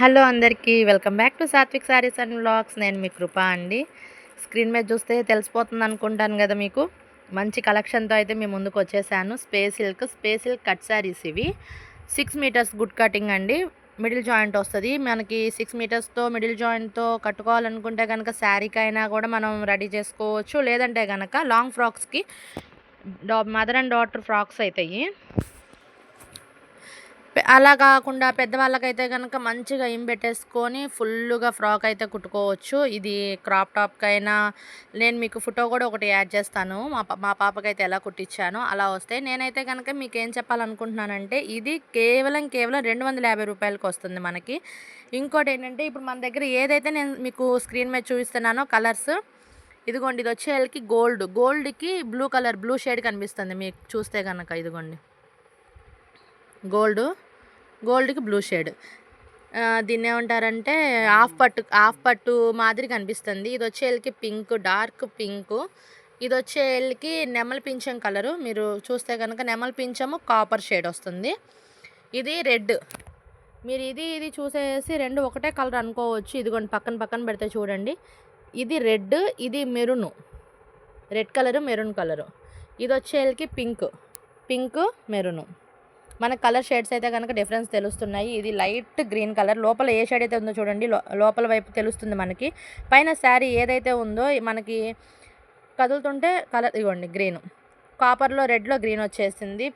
Hello అందరికీ welcome back to Satvik sarees and vlogs నేను మీ కృప అండి. స్క్రీన్ మీద చూస్తే తెలిసిపోతుంది అనుకుంటాను కదా మీకు. మంచి కలెక్షన్తో అయితే మీ ముందుకు వచ్చేసాను. Space silk space silk cut sarees ఇవి. సిక్స్ మీటర్స్ గుడ్ కటింగ్ అండి. మిడిల్ జాయింట్ వస్తుంది. మనకి సిక్స్ మీటర్స్తో మిడిల్ జాయింట్తో కట్టుకోవాలనుకుంటే కనుక శారీకైనా కూడా మనం రెడీ చేసుకోవచ్చు. లేదంటే కనుక లాంగ్ ఫ్రాక్స్కి డా మదర్ అండ్ డాటర్ ఫ్రాక్స్ అవుతాయి అలా కాకుండా పెద్దవాళ్ళకైతే కనుక మంచిగా ఇం పెట్టేసుకొని ఫుల్గా ఫ్రాక్ అయితే కుట్టుకోవచ్చు. ఇది క్రాప్ టాప్కైనా నేను మీకు ఫోటో కూడా ఒకటి యాడ్ చేస్తాను. మా మా పాపకైతే ఎలా కుట్టించానో అలా వస్తాయి. నేనైతే కనుక మీకు ఏం చెప్పాలనుకుంటున్నానంటే ఇది కేవలం కేవలం రెండు వందల యాభై రూపాయలకి వస్తుంది మనకి. ఇంకోటి ఏంటంటే ఇప్పుడు మన దగ్గర ఏదైతే నేను మీకు స్క్రీన్ మీద చూపిస్తున్నానో కలర్స్ ఇదిగోండి ఇది వచ్చేసరికి గోల్డ్. గోల్డ్కి బ్లూ కలర్ బ్లూ షేడ్ కనిపిస్తుంది మీకు చూస్తే కనుక ఇదిగోండి. గోల్డ్ గోల్డ్కి బ్లూ షేడ్. దీన్ని ఏమంటారంటే హాఫ్ పట్టు హాఫ్ పట్టు మాదిరి కనిపిస్తుంది. ఇది వచ్చేళ్ళకి పింక్ డార్క్ పింక్. ఇది వచ్చేళ్ళకి నెమలి పింఛం కలరు. మీరు చూస్తే కనుక నెమలి పింఛము కాపర్ షేడ్ వస్తుంది. ఇది రెడ్. మీరు ఇది ఇది చూసేసి రెండు ఒకటే కలర్ అనుకోవచ్చు. ఇదిగోండి పక్కన పక్కన పెడితే చూడండి. ఇది రెడ్ ఇది maroon. Red colour maroon colour. ఇది వచ్చేళ్ళకి పింక్. పింక్ మెరును. మన కలర్ షేడ్స్ అయితే కనుక డిఫరెన్స్ తెలుస్తున్నాయి. ఇది లైట్ గ్రీన్ కలర్. లోపల ఏ షేడ్ అయితే ఉందో చూడండి. లోపల వైపు తెలుస్తుంది మనకి. పైన శారీ ఏదైతే ఉందో మనకి కదులుతుంటే కలర్ ఇవ్వండి గ్రీన్. కాపర్లో రెడ్లో గ్రీన్ వచ్చేసింది.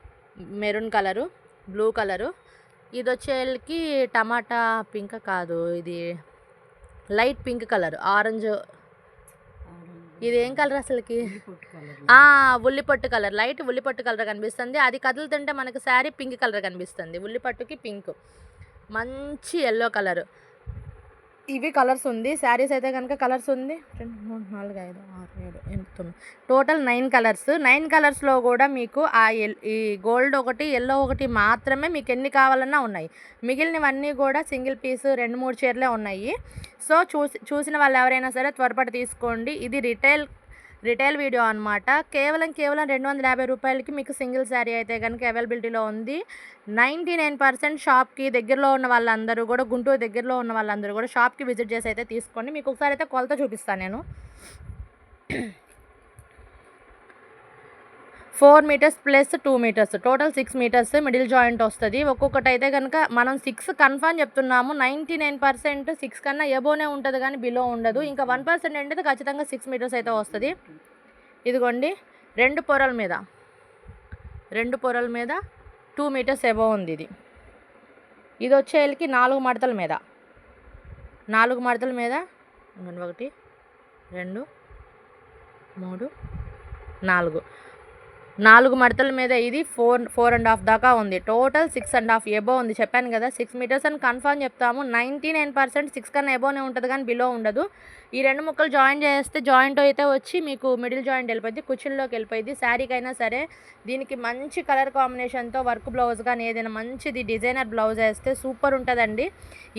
Maroon colour blue colour. ఇది వచ్చేకి టమాటా పింక్ కాదు. ఇది లైట్ పింక్ కలర్. ఆరెంజ్ ఇది ఏం కలర్ అసలుకి? ఆ, ఉల్లిపట్టు కలర్. లైట్ ఉల్లిపట్టు కలర్ కనిపిస్తుంది. అది కదులుతుంటే మనకి శారీ పింక్ కలర్ కనిపిస్తుంది. ఉల్లిపట్టుకి పింక్. మంచి ఎల్లో కలర్. ఇవి కలర్స్ ఉంది. శారీస్ అయితే కనుక కలర్స్ ఉంది. రెండు మూడు నాలుగు ఐదు ఆరు ఏడు ఎనిమిది తొమ్మిది. టోటల్ నైన్ కలర్స్ నైన్ కలర్స్లో కూడా మీకు ఆ ఎల్ ఈ గోల్డ్ ఒకటి ఎల్లో ఒకటి మాత్రమే మీకు ఎన్ని కావాలన్నా ఉన్నాయి. మిగిలినవన్నీ కూడా సింగిల్ పీస్ రెండు మూడు చీరలే ఉన్నాయి. సో చూసి చూసిన వాళ్ళు ఎవరైనా సరే త్వరపడి తీసుకోండి. ఇది రిటైల్ రిటైల్ వీడియో అనమాట కేవలం కేవలం రెండు వందల యాభై రూపాయలకి మీకు సింగిల్ శారీ అయితే కనుక అవైలబిలిటీలో ఉంది. నైంటీ నైన్ పర్సెంట్ షాప్కి దగ్గరలో ఉన్న వాళ్ళందరూ కూడా గుంటూరు దగ్గరలో ఉన్న వాళ్ళందరూ కూడా షాప్కి విజిట్ చేసి అయితే తీసుకోండి. మీకు ఒకసారి అయితే కొలత చూపిస్తాను నేను. Four metres plus two metres. Total six metres middle joint వస్తుంది. ఒక్కొక్కటి అయితే కనుక మనం సిక్స్ కన్ఫర్మ్ చెప్తున్నాము. నైంటీ నైన్ పర్సెంట్ సిక్స్ కన్నా ఎబోనే ఉంటుంది కానీ బిలో ఉండదు. ఇంకా వన్ పర్సెంట్ అంటే ఖచ్చితంగా సిక్స్ మీటర్స్ అయితే వస్తుంది. ఇదిగోండి. రెండు పొరల మీద. రెండు పొరల మీద టూ మీటర్స్ ఎబో ఉంది ఇది. ఇది వచ్చేళ్ళకి నాలుగు మడతల మీద. నాలుగు మడతల మీద. ఒకటి రెండు మూడు నాలుగు. నాలుగు మడతల మీద ఇది ఫోర్ ఫోర్ అండ్ హాఫ్ దాకా ఉంది. Total six and half above ఉంది. చెప్పాను కదా సిక్స్ మీటర్స్ అని కన్ఫర్మ్ చెప్తాము. నైంటీ నైన్ పర్సెంట్ సిక్స్ కన్నా ఎబోనే ఉంటుంది కానీ బిలో ఉండదు. ఈ రెండు ముక్కలు జాయిన్ చేస్తే జాయింట్ అయితే వచ్చి మీకు మిడిల్ జాయింట్ వెళ్ళిపోయింది కుర్చీల్లోకి వెళ్ళిపోయింది శారీకైనా సరే దీనికి మంచి కలర్ కాంబినేషన్తో వర్క్ బ్లౌజ్ కానీ ఏదైనా మంచిది డిజైనర్ బ్లౌజ్ వేస్తే సూపర్ ఉంటుందండి.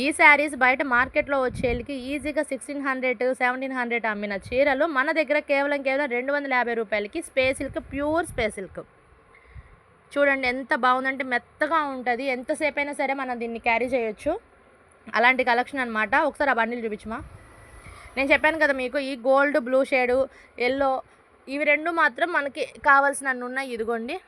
ఈ శారీస్ బయట మార్కెట్లో వచ్చేళ్ళకి ఈజీగా సిక్స్టీన్ హండ్రెడ్ సెవెంటీన్ హండ్రెడ్ అమ్మిన చీరలు మన దగ్గర కేవలం కేవలం రెండు వందల యాభై రూపాయలకి స్పేసిల్కి ప్యూర్ స్పేస్ సిల్క్. చూడండి ఎంత బాగుందంటే మెత్తగా ఉంటుంది. ఎంతసేపు అయినా సరే మనం దీన్ని క్యారీ చేయొచ్చు. అలాంటి కలెక్షన్ అనమాట ఒకసారి ఆ బండిలు చూపించమా? నేను చెప్పాను కదా మీకు ఈ గోల్డ్ బ్లూ షేడు ఎల్లో ఇవి రెండు మాత్రం మనకి కావాల్సిన ఉన్నాయి ఇదిగోండి.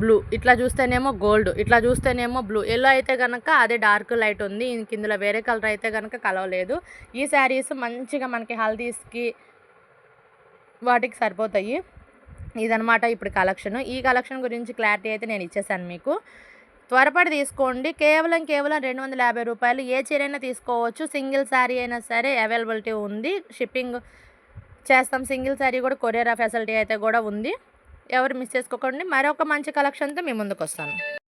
బ్లూ. ఇట్లా చూస్తేనేమో గోల్డ్ ఇట్లా చూస్తేనేమో బ్లూ. ఎల్లో అయితే కనుక అదే డార్క్ లైట్ ఉంది. ఇంక ఇందులో వేరే కలర్ అయితే కనుక కలవలేదు. ఈ శారీస్ మంచిగా మనకి హల్దీస్కి వాటికి సరిపోతాయి. ఇదనమాట ఇప్పుడు కలెక్షన్. ఈ కలెక్షన్ గురించి క్లారిటీ అయితే నేను ఇచ్చేసాను మీకు. త్వరపడి తీసుకోండి. కేవలం కేవలం రెండు వందల యాభై రూపాయలు ఏ చీరైనా తీసుకోవచ్చు. సింగిల్ శారీ అయినా సరే అవైలబిలిటీ ఉంది. షిప్పింగ్ చేస్తాం. సింగిల్ శారీ కూడా కొరియర్ ఫెసిలిటీ అయితే కూడా ఉంది. ఎవరు మిస్ చేసుకోకండి. మరొక మంచి కలెక్షన్తో మీ ముందుకు వస్తాను.